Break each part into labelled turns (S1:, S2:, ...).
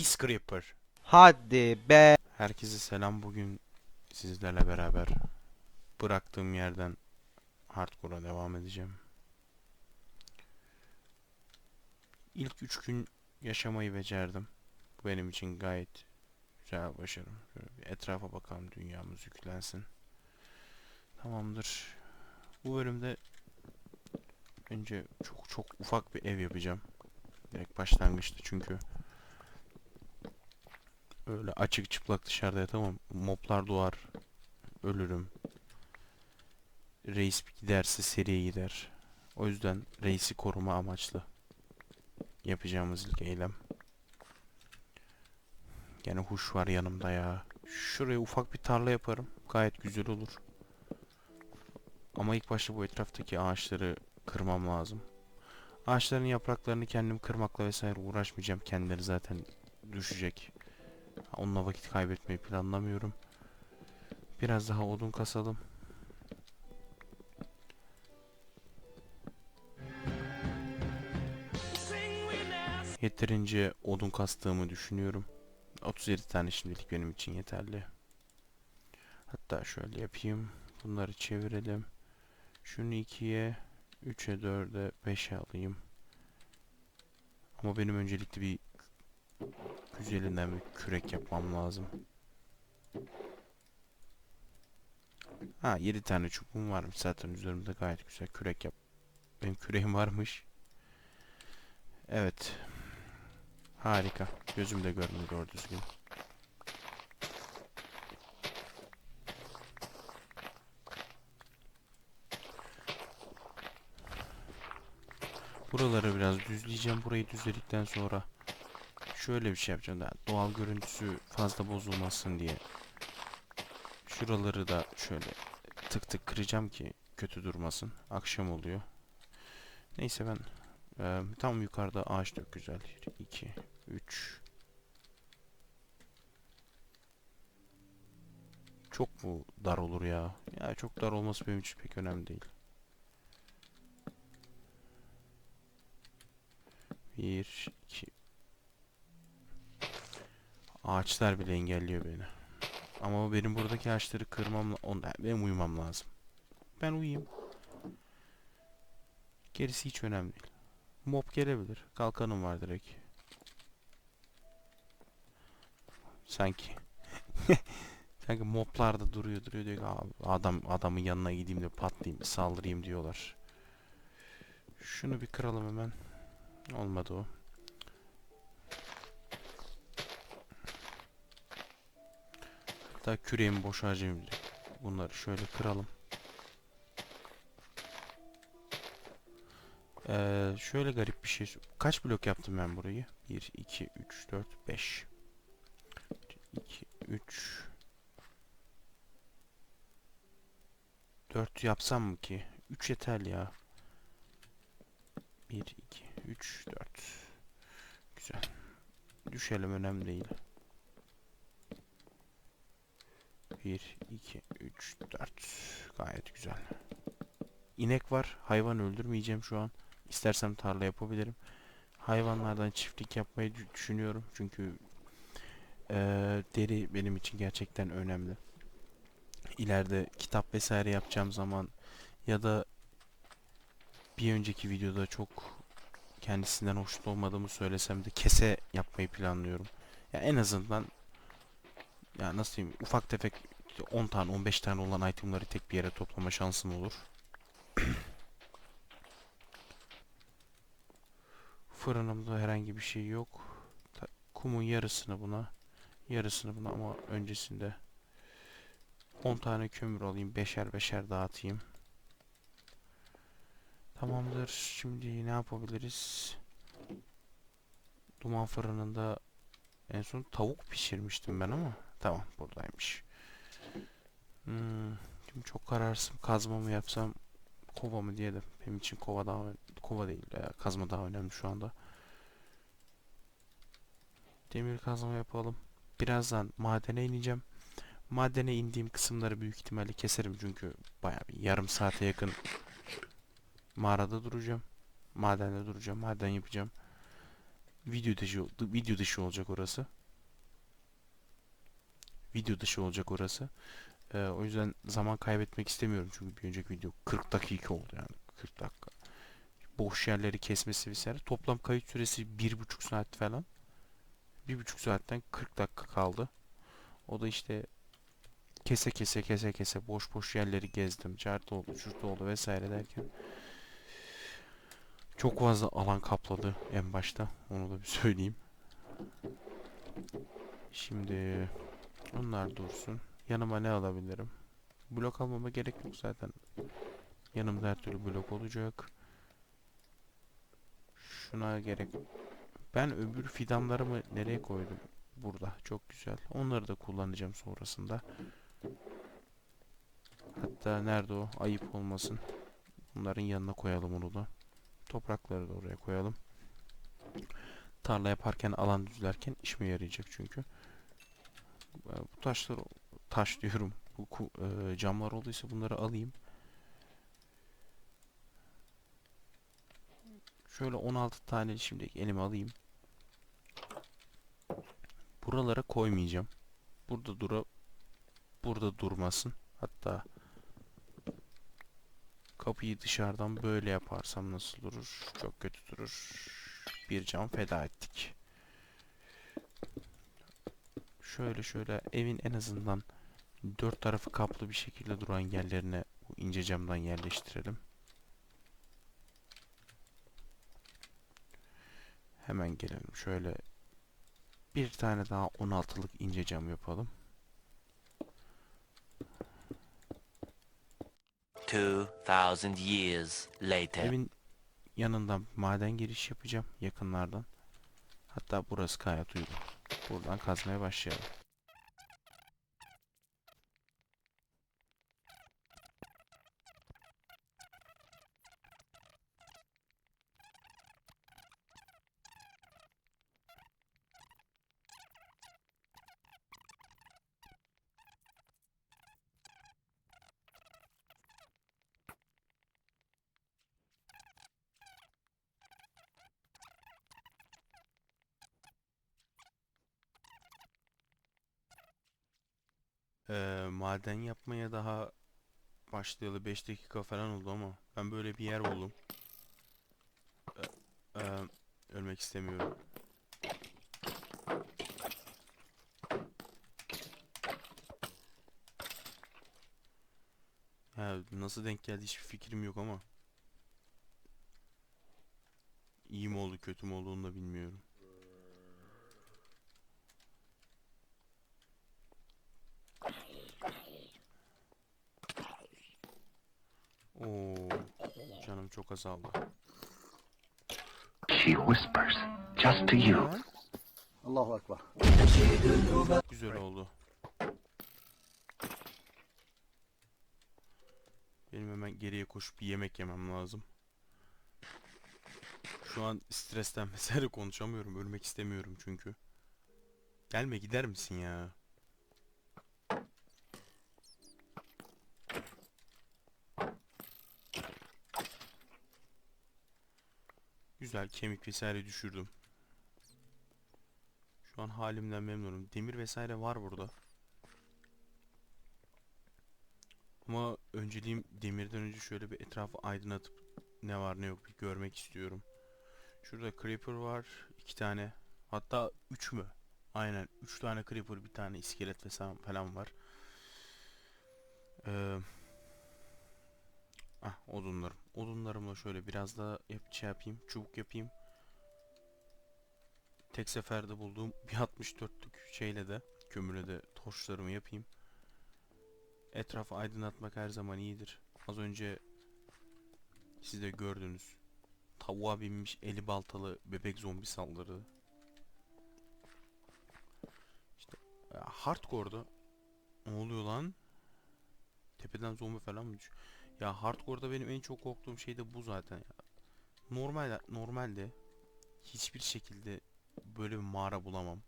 S1: Pis Creeper.
S2: Hadi be.
S1: Herkese selam. Bugün sizlerle beraber bıraktığım yerden hardcore'a devam edeceğim. İlk 3 gün yaşamayı becerdim. Bu benim için gayet güzel başarım. Şöyle bir etrafa bakalım dünyamız yüklensin. Tamamdır. Bu bölümde önce çok çok ufak bir ev yapacağım. Direkt başlangıçta çünkü öyle açık çıplak dışarıda yatamam. Moblar doğar. Ölürüm. Reis giderse seriye gider. O yüzden reisi koruma amaçlı yapacağımız ilk eylem. Gene huş var yanımda ya. Şuraya ufak bir tarla yaparım. Gayet güzel olur. Ama ilk başta bu etraftaki ağaçları kırmam lazım. Ağaçların yapraklarını kendim kırmakla vesaire uğraşmayacağım. Kendileri zaten düşecek. Onunla vakit kaybetmeyi planlamıyorum. Biraz daha odun kasalım. Yeterince odun kastığımı düşünüyorum. 37 tane şimdilik benim için yeterli. Hatta şöyle yapayım. Bunları çevirelim. Şunu 2'ye, 3'e, 4'e, 5'e alayım. Ama benim öncelikle bir güzelinden bir kürek yapmam lazım. Ha 7 tane çubuğum varmış zaten üzerimde gayet güzel kürek yap. Benim küreğim varmış. Evet. Harika. Gözüm de görmüyor doğru düzgün. Buraları biraz düzleyeceğim. Burayı düzledikten sonra şöyle bir şey yapacağım. Daha doğal görüntüsü fazla bozulmasın diye. Şuraları da şöyle tık tık kıracağım ki kötü durmasın. Akşam oluyor. Neyse ben e, tam yukarıda ağaç da güzel. 2, 3. Çok mu dar olur ya? Ya çok dar olması benim için pek önemli değil. Bir, iki. Ağaçlar bile engelliyor beni. Ama benim buradaki ağaçları kırmam, on, benim uyumam lazım. Ben uyuyayım. Gerisi hiç önemli değil. Mob gelebilir. Kalkanım var direkt. Sanki. Sanki moblar da duruyor duruyor diyor "Abi, adam adamın yanına gideyim de patlayayım saldırayım diyorlar. Şunu bir kıralım hemen. Olmadı o. Hatta küreğimi boş harcamayayım direkt. Bunları şöyle kıralım. Ee, şöyle garip bir şey. Kaç blok yaptım ben burayı? 1, 2, 3, 4, 5. 2, 3. 4 yapsam mı ki? 3 yeterli ya. 1, 2, 3, 4. Güzel. Düşelim önemli değil. 1, 2, 3, 4. Gayet güzel. İnek var. Hayvan öldürmeyeceğim şu an. İstersem tarla yapabilirim. Hayvanlardan çiftlik yapmayı dü- düşünüyorum. Çünkü eee, deri benim için gerçekten önemli. İleride kitap vesaire yapacağım zaman ya da bir önceki videoda çok kendisinden hoşnut olmadığımı söylesem de kese yapmayı planlıyorum. Ya en azından ya nasıl diyeyim ufak tefek işte 10 tane 15 tane olan itemları tek bir yere toplama şansım olur. Fırınımda herhangi bir şey yok. Kumun yarısını buna, yarısını buna ama öncesinde 10 tane kömür alayım, beşer beşer dağıtayım. Tamamdır. Şimdi ne yapabiliriz? Duman fırınında en son tavuk pişirmiştim ben ama tamam buradaymış. Hmm, şimdi çok kararsın. Kazma mı yapsam, kova mı diye de benim için kova daha kova değil ya, kazma daha önemli şu anda. Demir kazma yapalım. Birazdan madene ineceğim. Madene indiğim kısımları büyük ihtimalle keserim çünkü bayağı bir yarım saate yakın mağarada duracağım. Madende duracağım. Maden yapacağım. Video dışı video dışı olacak orası. Video dışı olacak orası. Ee, o yüzden zaman kaybetmek istemiyorum çünkü bir önceki video 40 dakika oldu yani 40 dakika. Boş yerleri kesmesi vesaire. Toplam kayıt süresi bir buçuk saat falan. Bir buçuk saatten 40 dakika kaldı. O da işte kese kese kese kese boş boş yerleri gezdim. Cart oldu, çurt oldu vesaire derken çok fazla alan kapladı en başta. Onu da bir söyleyeyim. Şimdi onlar dursun. Yanıma ne alabilirim? Blok almama gerek yok zaten. Yanımda her türlü blok olacak. Şuna gerek Ben öbür fidanlarımı nereye koydum? Burada. Çok güzel. Onları da kullanacağım sonrasında. Hatta nerede o? Ayıp olmasın. Bunların yanına koyalım onu da. Toprakları da oraya koyalım. Tarla yaparken, alan düzlerken işime yarayacak çünkü. Ee, Bu taşlar taş diyorum. Bu e, camlar olduysa bunları alayım. Şöyle 16 tane şimdi elime alayım. Buralara koymayacağım. Burada dura burada durmasın. Hatta kapıyı dışarıdan böyle yaparsam nasıl durur? Çok kötü durur. Bir cam feda ettik. Şöyle şöyle evin en azından dört tarafı kaplı bir şekilde duran yerlerine bu ince camdan yerleştirelim. Hemen gelelim. Şöyle bir tane daha 16'lık ince cam yapalım.
S2: 2,000 years later.
S1: Evin yanından maden giriş yapacağım yakınlardan. Hatta burası gayet uygun. Buradan kazmaya başlayalım. Ee, maden yapmaya daha başlayalı 5 dakika falan oldu ama ben böyle bir yer buldum. Ee, e, ölmek istemiyorum. Ya nasıl denk geldi hiçbir fikrim yok ama. İyi mi oldu kötü mü olduğunu da bilmiyorum. Oo, canım çok azaldı.
S3: She whispers just to you.
S4: Allahu Ekber.
S1: Güzel oldu. Benim hemen geriye koşup bir yemek yemem lazım. Şu an stresten vesaire konuşamıyorum. Ölmek istemiyorum çünkü. Gelme gider misin ya? Güzel kemik vesaire düşürdüm. Şu an halimden memnunum. Demir vesaire var burada. Ama önceliğim demirden önce şöyle bir etrafı aydınlatıp ne var ne yok bir görmek istiyorum. Şurada creeper var. iki tane. Hatta üç mü? Aynen. Üç tane creeper bir tane iskelet vesaire falan var. Ee, ah odunlarım. Odunlarımla şöyle biraz daha yap şey yapayım. Çubuk yapayım. Tek seferde bulduğum bir 64'lük şeyle de kömürle de torçlarımı yapayım. Etrafı aydınlatmak her zaman iyidir. Az önce siz de gördünüz. Tavuğa binmiş eli baltalı bebek zombi saldırdı. İşte ya hardcore'da ne oluyor lan? Tepeden zombi falan mı düşüyor? Ya hardcore'da benim en çok korktuğum şey de bu zaten ya. Normal normalde hiçbir şekilde böyle bir mağara bulamam.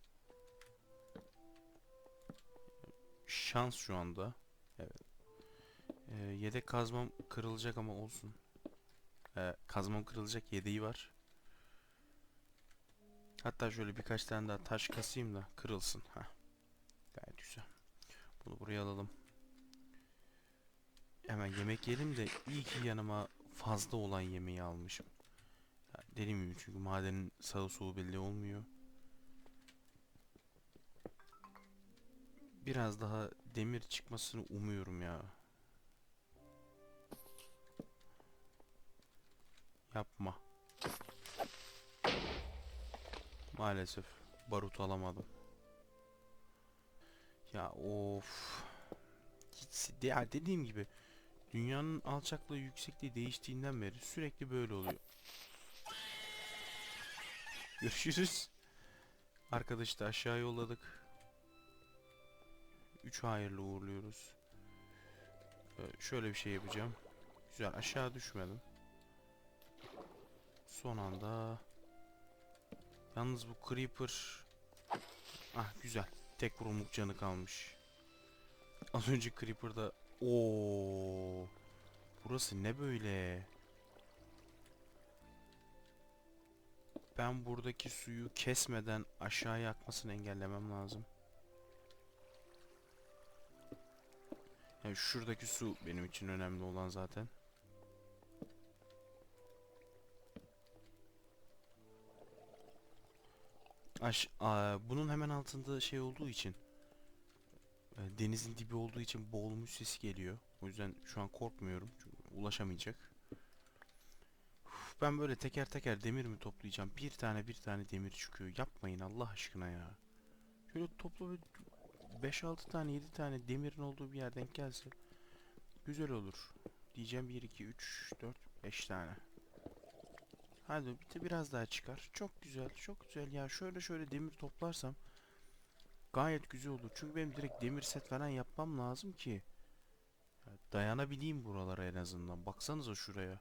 S1: Şans şu anda. Evet. Ee, yedek kazmam kırılacak ama olsun. Ee, kazmam kırılacak yedeği var. Hatta şöyle birkaç tane daha taş kasayım da kırılsın. Ha. Gayet güzel. Bunu buraya alalım. Hemen yemek yiyelim de iyi ki yanıma fazla olan yemeği almışım. Ya dediğim gibi çünkü madenin sağı solu belli olmuyor. Biraz daha demir çıkmasını umuyorum ya. Yapma. Maalesef barut alamadım. Ya of. Hiç, ya dediğim gibi dünyanın alçaklığı yüksekliği değiştiğinden beri sürekli böyle oluyor. Görüşürüz. Arkadaşı da aşağı yolladık. Üç hayırlı uğurluyoruz. Ee, şöyle bir şey yapacağım. Güzel aşağı düşmedim. Son anda Yalnız bu Creeper Ah güzel. Tek vurumluk canı kalmış. Az önce Creeper'da Oo. Burası ne böyle? Ben buradaki suyu kesmeden aşağıya akmasını engellemem lazım. Yani şuradaki su benim için önemli olan zaten. Aş Aa, bunun hemen altında şey olduğu için denizin dibi olduğu için boğulmuş sesi geliyor. O yüzden şu an korkmuyorum. Çünkü ulaşamayacak. Ben böyle teker teker demir mi toplayacağım? Bir tane bir tane demir çıkıyor. Yapmayın Allah aşkına ya. Şöyle topla 5-6 tane 7 tane demirin olduğu bir yerden gelse güzel olur. Diyeceğim 1 2 3 4 5 tane. Hadi bir de biraz daha çıkar. Çok güzel, çok güzel. Ya şöyle şöyle demir toplarsam gayet güzel olur. Çünkü benim direkt demir set falan yapmam lazım ki ya dayanabileyim buralara en azından. Baksanıza şuraya.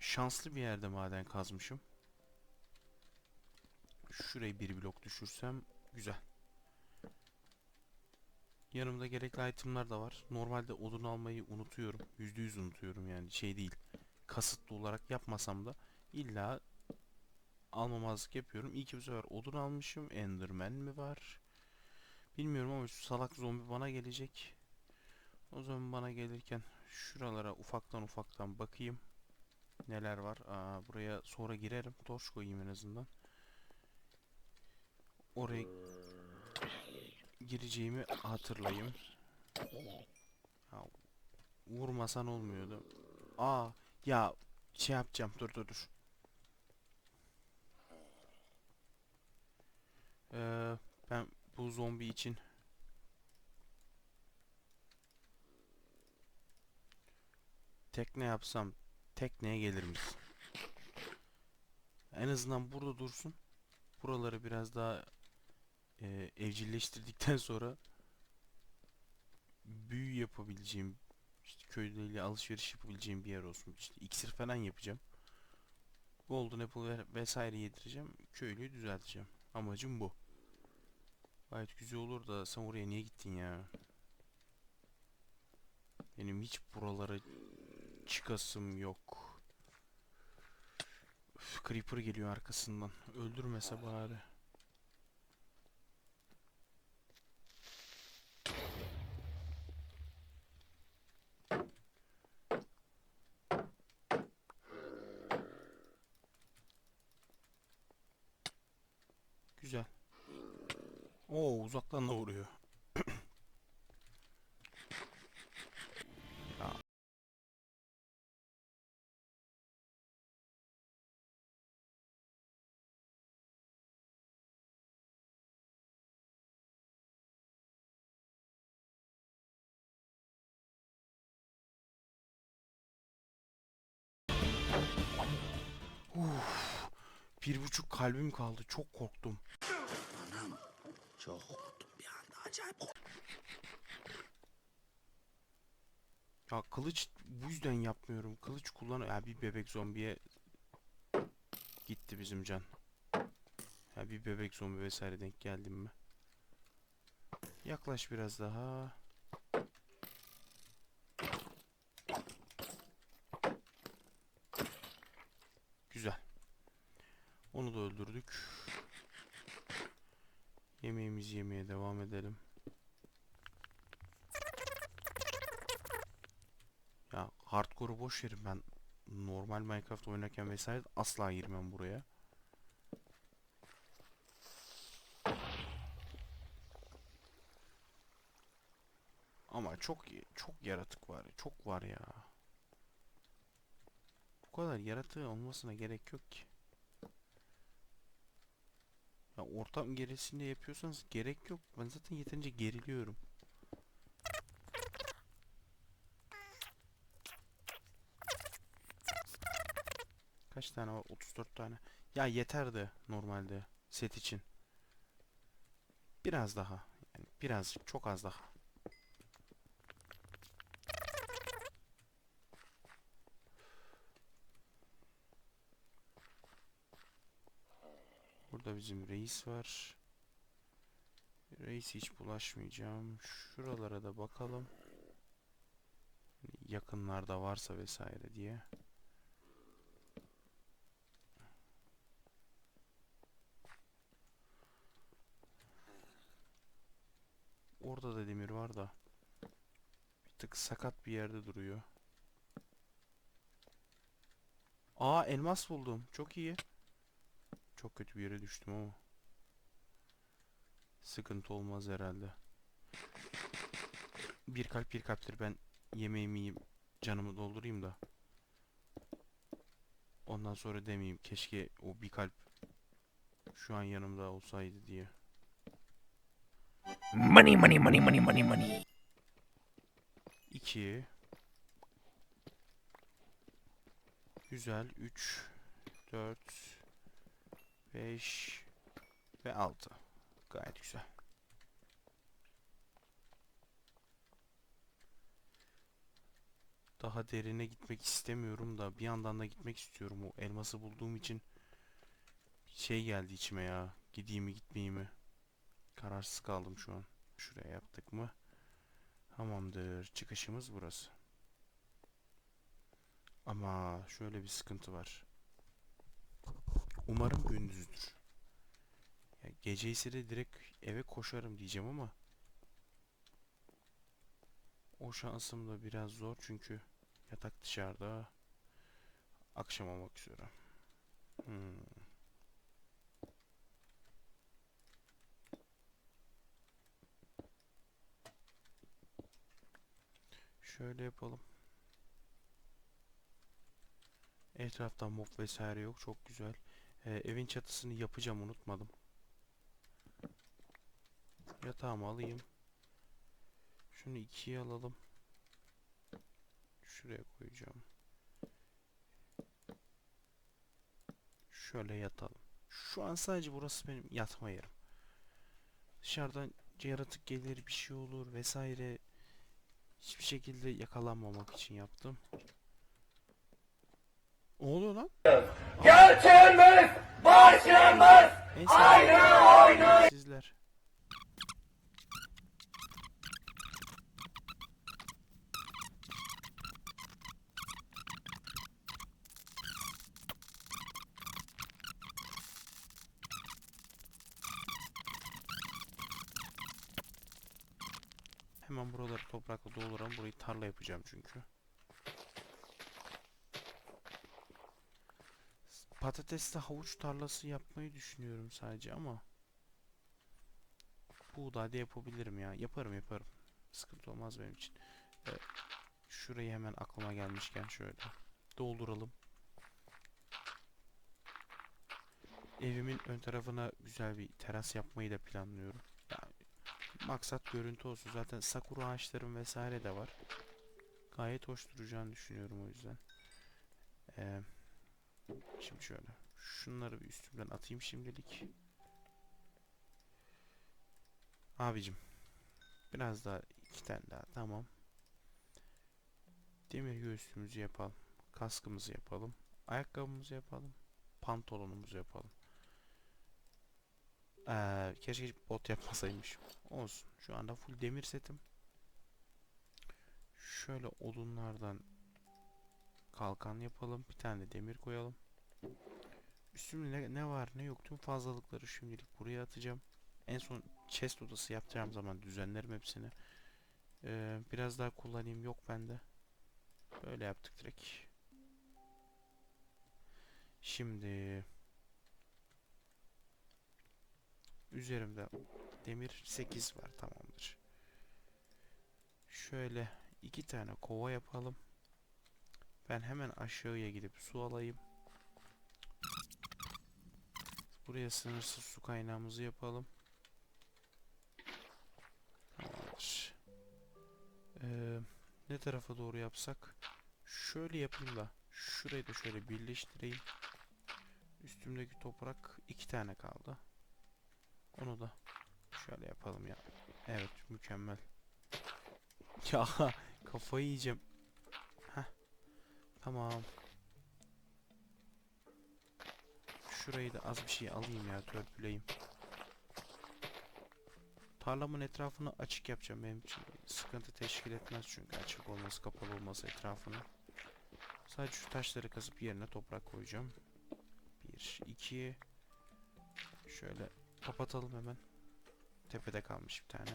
S1: Şanslı bir yerde maden kazmışım. Şurayı bir blok düşürsem güzel. Yanımda gerekli itemler da var. Normalde odun almayı unutuyorum. %100 unutuyorum yani şey değil kasıtlı olarak yapmasam da illa almamazlık yapıyorum. İyi ki bu sefer odun almışım. Enderman mi var? Bilmiyorum ama şu salak zombi bana gelecek. O zaman bana gelirken şuralara ufaktan ufaktan bakayım. Neler var? Aa, buraya sonra girerim. Torç koyayım en azından. Oraya gireceğimi hatırlayayım. Ya, vurmasan olmuyordu. Aa ya şey yapacağım dur dur dur. Ee, ben bu zombi için tekne yapsam tekneye gelir misin? En azından burada dursun. Buraları biraz daha e, evcilleştirdikten sonra büyü yapabileceğim işte köyleriyle alışveriş yapabileceğim bir yer olsun. İşte iksir falan yapacağım. Golden Apple ve vesaire yedireceğim. Köylüyü düzelteceğim. Amacım bu. Gayet güzel olur da sen oraya niye gittin ya? Benim hiç buralara çıkasım yok. Üf, Creeper geliyor arkasından. Öldürmese bari. Güzel. Oo uzaktan da vuruyor. Uf, bir buçuk kalbim kaldı. Çok korktum.
S4: Çok korktum bir anda acayip.
S1: Ya kılıç bu yüzden yapmıyorum. Kılıç kullan ya bir bebek zombiye gitti bizim can. Ya bir bebek zombi vesaire denk geldim mi? Yaklaş biraz daha. Güzel. Onu da öldürdük. Yemeğimizi yemeye devam edelim. Ya hardcore'u boş verin ben normal Minecraft oynarken vesaire asla girmem buraya. Ama çok çok yaratık var. Çok var ya. Bu kadar yaratığı olmasına gerek yok ki. Ya ortam gerisinde yapıyorsanız gerek yok. Ben zaten yeterince geriliyorum. Kaç tane var? 34 tane. Ya yeterdi normalde set için. Biraz daha. Yani biraz çok az daha. Burada bizim reis var. Reis hiç bulaşmayacağım. Şuralara da bakalım. Yakınlarda varsa vesaire diye. Orada da demir var da. Bir tık sakat bir yerde duruyor. Aa elmas buldum. Çok iyi. Çok kötü bir yere düştüm ama. Sıkıntı olmaz herhalde. Bir kalp bir kalptir ben yemeğimi yiyeyim canımı doldurayım da. Ondan sonra demeyeyim keşke o bir kalp şu an yanımda olsaydı diye.
S3: Money, money, money, money, money, money.
S1: 2 Güzel 3 4 5 ve 6 Gayet güzel. Daha derine gitmek istemiyorum da bir yandan da gitmek istiyorum. O elması bulduğum için şey geldi içime ya. Gideyim mi gitmeyeyim mi? Kararsız kaldım şu an. Şuraya yaptık mı? Tamamdır. Çıkışımız burası. Ama şöyle bir sıkıntı var. Umarım gündüzdür. Ya gece ise de direkt eve koşarım diyeceğim ama o şansım da biraz zor çünkü yatak dışarıda. Akşam olmak üzere. Hmm. Şöyle yapalım. Etrafta mob vesaire yok. Çok güzel. Ee, evin çatısını yapacağım unutmadım. Yatağımı alayım. Şunu ikiye alalım. Şuraya koyacağım. Şöyle yatalım. Şu an sadece burası benim yatma yerim. Dışarıdan yaratık gelir bir şey olur vesaire. Hiçbir şekilde yakalanmamak için yaptım. Ne oluyor lan?
S5: Gerçeğimiz başımız
S1: Neyse. Aynı Sizler. Hemen buraları toprakla dolduralım. Burayı tarla yapacağım çünkü. Patatesli havuç tarlası yapmayı düşünüyorum sadece ama buğday da yapabilirim ya. Yaparım yaparım. Sıkıntı olmaz benim için. Ee, şurayı hemen aklıma gelmişken şöyle dolduralım. Evimin ön tarafına güzel bir teras yapmayı da planlıyorum. Yani maksat görüntü olsun. Zaten sakura ağaçlarım vesaire de var. Gayet hoş duracağını düşünüyorum o yüzden. Eee Şimdi şöyle. Şunları bir üstümden atayım şimdilik. Abicim. Biraz daha iki tane daha tamam. Demir göğüslüğümüzü yapalım. Kaskımızı yapalım. Ayakkabımızı yapalım. Pantolonumuzu yapalım. Ee, keşke bot yapmasaymışım. Olsun. Şu anda full demir setim. Şöyle odunlardan kalkan yapalım. Bir tane de demir koyalım. Üstümde ne, ne var ne yok tüm fazlalıkları şimdilik buraya atacağım. En son chest odası yapacağım zaman düzenlerim hepsini. Ee, biraz daha kullanayım yok bende. Böyle yaptık direkt. Şimdi üzerimde demir 8 var tamamdır. Şöyle iki tane kova yapalım. Ben hemen aşağıya gidip su alayım. Buraya sınırsız su kaynağımızı yapalım. Tamamdır. Ee, ne tarafa doğru yapsak? Şöyle yapayım da. Şurayı da şöyle birleştireyim. Üstümdeki toprak iki tane kaldı. Onu da şöyle yapalım ya. Evet mükemmel. Ya kafayı yiyeceğim. Tamam. Şurayı da az bir şey alayım ya törpüleyeyim. Tarlamın etrafını açık yapacağım benim için sıkıntı teşkil etmez çünkü açık olması kapalı olması etrafını. Sadece şu taşları kazıp yerine toprak koyacağım. Bir, iki. Şöyle kapatalım hemen. Tepede kalmış bir tane.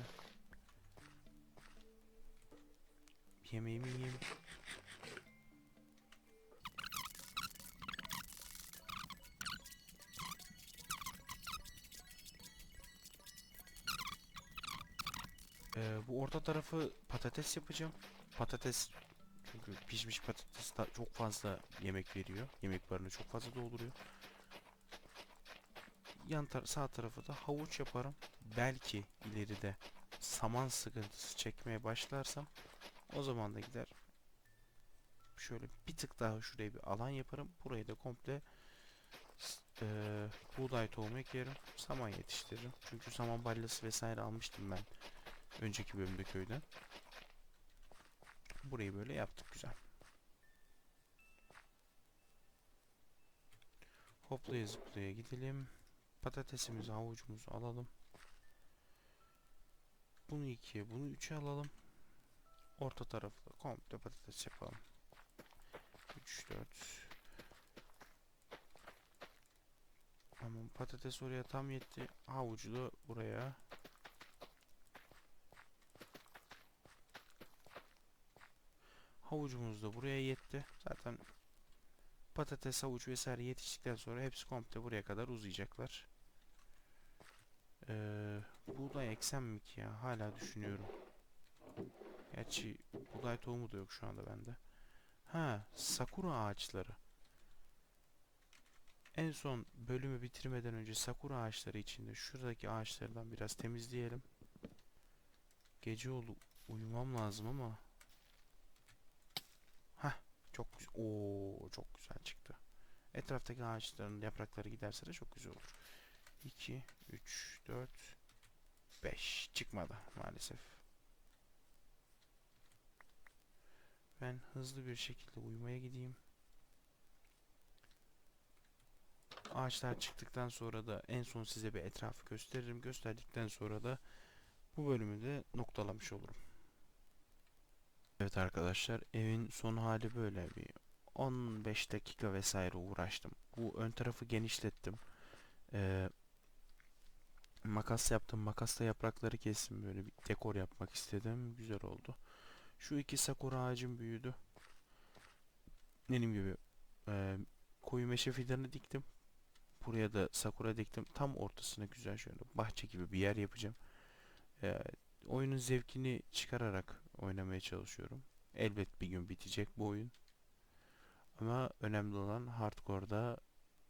S1: Yemeğimi yiyeyim. Orta tarafı patates yapacağım. Patates çünkü pişmiş patates çok fazla yemek veriyor. Yemek barını çok fazla dolduruyor. Yan tar sağ tarafı da havuç yaparım. Belki ileride saman sıkıntısı çekmeye başlarsam o zaman da gider şöyle bir tık daha şuraya bir alan yaparım. Burayı da komple eee, buğday tohumu ekerim. Saman yetiştiririm. Çünkü saman balyası vesaire almıştım ben önceki bölümde köyden. Burayı böyle yaptık güzel. Hoplaya zıplaya gidelim. Patatesimizi, havucumuzu alalım. Bunu ikiye, bunu üçe alalım. Orta tarafı da komple patates yapalım. 3, 4. Tamam patates oraya tam yetti. Havucu da buraya. Havucumuz da buraya yetti. Zaten patates, havuç vesaire yetiştikten sonra hepsi komple buraya kadar uzayacaklar. Ee, buğday eksem mi ki ya? Hala düşünüyorum. Gerçi buğday tohumu da yok şu anda bende. Ha, sakura ağaçları. En son bölümü bitirmeden önce sakura ağaçları içinde şuradaki ağaçlardan biraz temizleyelim. Gece oldu uyumam lazım ama çok. Oo, çok güzel çıktı. Etraftaki ağaçların yaprakları giderse de çok güzel olur. 2 3 4 5 çıkmadı maalesef. Ben hızlı bir şekilde uyumaya gideyim. Ağaçlar çıktıktan sonra da en son size bir etrafı gösteririm. Gösterdikten sonra da bu bölümü de noktalamış olurum. Evet arkadaşlar evin son hali böyle bir 15 dakika vesaire uğraştım. Bu ön tarafı genişlettim. Ee, makas yaptım. Makasla yaprakları kestim. Böyle bir dekor yapmak istedim. Güzel oldu. Şu iki sakura ağacım büyüdü. Dediğim gibi e, koyu meşe fidanı diktim. Buraya da sakura diktim. Tam ortasına güzel şöyle bahçe gibi bir yer yapacağım. Ee, oyunun zevkini çıkararak oynamaya çalışıyorum. Elbet bir gün bitecek bu oyun. Ama önemli olan hardcore'da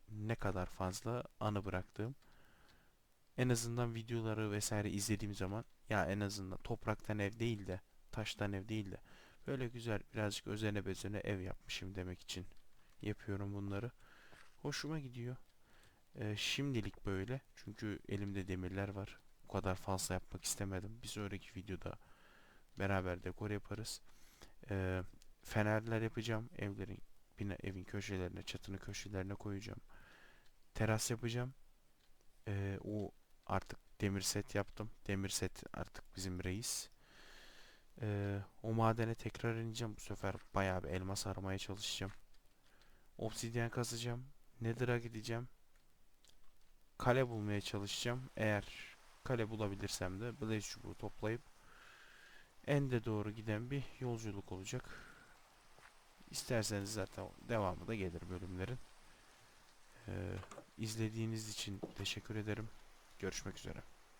S1: ne kadar fazla anı bıraktığım. En azından videoları vesaire izlediğim zaman ya en azından topraktan ev değil de taştan ev değil de böyle güzel birazcık özene bezene ev yapmışım demek için yapıyorum bunları. Hoşuma gidiyor. Ee, şimdilik böyle. Çünkü elimde demirler var. O kadar fazla yapmak istemedim. Bir sonraki videoda beraber dekor yaparız. Ee, fenerler yapacağım. Evlerin bina, evin köşelerine, çatının köşelerine koyacağım. Teras yapacağım. Ee, o artık demir set yaptım. Demir set artık bizim reis. Ee, o madene tekrar ineceğim. Bu sefer bayağı bir elmas aramaya çalışacağım. Obsidyen kazacağım. Nether'a gideceğim. kale bulmaya çalışacağım. Eğer kale bulabilirsem de Blaze çubuğu toplayıp ende doğru giden bir yolculuk olacak. İsterseniz zaten devamı da gelir bölümlerin. Ee, izlediğiniz için teşekkür ederim. Görüşmek üzere.